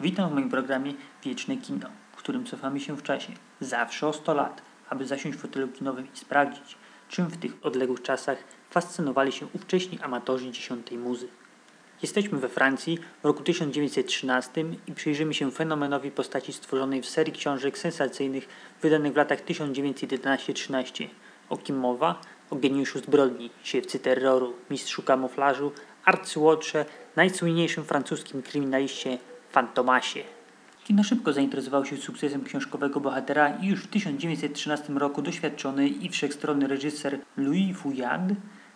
Witam w moim programie Wieczne Kino, w którym cofamy się w czasie, zawsze o 100 lat, aby zasiąść w fotelu kinowym i sprawdzić, czym w tych odległych czasach fascynowali się ówcześni amatorzy dziesiątej muzy. Jesteśmy we Francji w roku 1913 i przyjrzymy się fenomenowi postaci stworzonej w serii książek sensacyjnych wydanych w latach 1911-13. O kim mowa? O geniuszu zbrodni, siewcy terroru, mistrzu kamuflażu, arcyłotrze, najsłynniejszym francuskim kryminaliście Fantomasie. Kino szybko zainteresowało się sukcesem książkowego bohatera i już w 1913 roku doświadczony i wszechstronny reżyser Louis Fouillard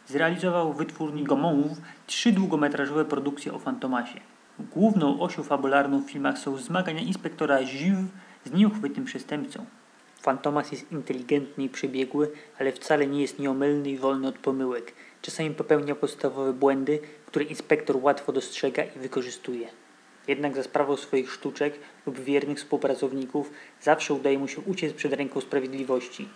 zrealizował w wytwórni Gaumont trzy długometrażowe produkcje o Fantomasie. Główną osią fabularną w filmach są zmagania inspektora Juve z nieuchwytym przestępcą. Fantomas jest inteligentny i przebiegły, ale wcale nie jest nieomylny i wolny od pomyłek. Czasami popełnia podstawowe błędy, które inspektor łatwo dostrzega i wykorzystuje. Jednak za sprawą swoich sztuczek lub wiernych współpracowników zawsze udaje mu się uciec przed ręką sprawiedliwości.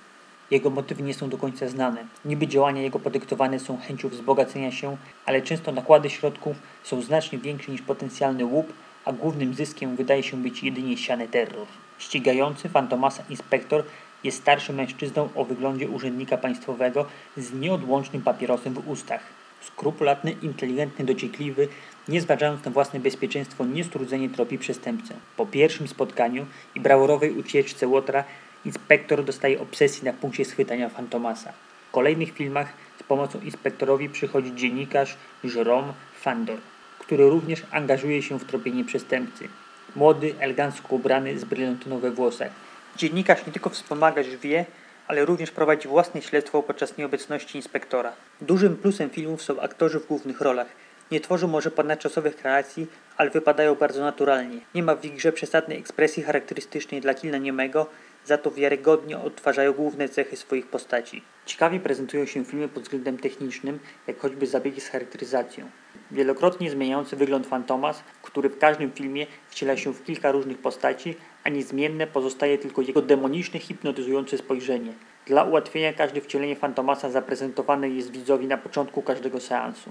Jego motywy nie są do końca znane. Niby działania jego podyktowane są chęcią wzbogacenia się, ale często nakłady środków są znacznie większe niż potencjalny łup, a głównym zyskiem wydaje się być jedynie siany terror. Ścigający Fantomasa inspektor jest starszym mężczyzną o wyglądzie urzędnika państwowego z nieodłącznym papierosem w ustach. Skrupulatny, inteligentny, dociekliwy, nie zważając na własne bezpieczeństwo, niestrudzenie tropi przestępcę. Po pierwszym spotkaniu i brawurowej ucieczce Łotra inspektor dostaje obsesji na punkcie schwytania Fantomasa. W kolejnych filmach z pomocą inspektorowi przychodzi dziennikarz Jerome Fandor, który również angażuje się w tropienie przestępcy. Młody, elegancko ubrany, z brylantyną we włosach. Dziennikarz nie tylko wspomaga wie, ale również prowadzi własne śledztwo podczas nieobecności inspektora. Dużym plusem filmów są aktorzy w głównych rolach. Nie tworzą może ponadczasowych kreacji, ale wypadają bardzo naturalnie. Nie ma w ich grze przesadnej ekspresji charakterystycznej dla kina niemego, za to wiarygodnie odtwarzają główne cechy swoich postaci. Ciekawie prezentują się filmy pod względem technicznym, jak choćby zabiegi z charakteryzacją. Wielokrotnie zmieniający wygląd Fantomas, który w każdym filmie wciela się w kilka różnych postaci, a niezmienne pozostaje tylko jego demoniczne, hipnotyzujące spojrzenie. Dla ułatwienia każde wcielenie Fantomasa zaprezentowane jest widzowi na początku każdego seansu.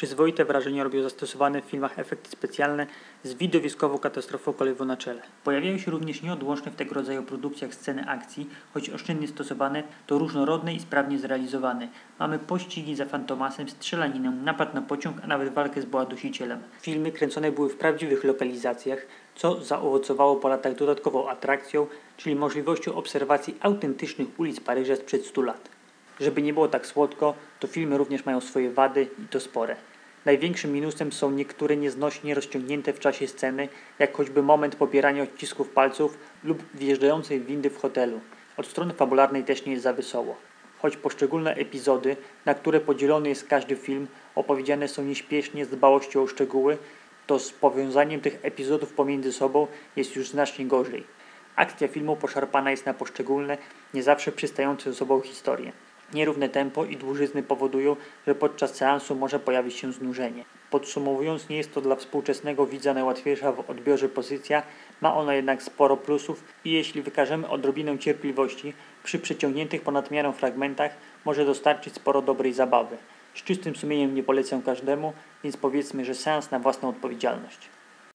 Przyzwoite wrażenie robią zastosowane w filmach efekty specjalne z widowiskową katastrofą kolejową na czele. Pojawiają się również nieodłączne w tego rodzaju produkcjach sceny akcji, choć oszczędnie stosowane, to różnorodne i sprawnie zrealizowane. Mamy pościgi za fantomasem, strzelaninę, napad na pociąg, a nawet walkę z boadusicielem. Filmy kręcone były w prawdziwych lokalizacjach, co zaowocowało po latach dodatkową atrakcją, czyli możliwością obserwacji autentycznych ulic Paryża sprzed 100 lat. Żeby nie było tak słodko, to filmy również mają swoje wady i to spore. Największym minusem są niektóre nieznośnie rozciągnięte w czasie sceny, jak choćby moment pobierania odcisków palców lub wjeżdżającej windy w hotelu. Od strony fabularnej też nie jest za wesoło. Choć poszczególne epizody, na które podzielony jest każdy film, opowiedziane są nieśpiesznie z dbałością o szczegóły, to z powiązaniem tych epizodów pomiędzy sobą jest już znacznie gorzej. Akcja filmu poszarpana jest na poszczególne, nie zawsze przystające ze sobą historie. Nierówne tempo i dłużyzny powodują, że podczas seansu może pojawić się znużenie. Podsumowując, nie jest to dla współczesnego widza najłatwiejsza w odbiorze pozycja, ma ona jednak sporo plusów i jeśli wykażemy odrobinę cierpliwości, przy przeciągniętych ponad miarą fragmentach może dostarczyć sporo dobrej zabawy. Z czystym sumieniem nie polecę każdemu, więc powiedzmy, że seans na własną odpowiedzialność.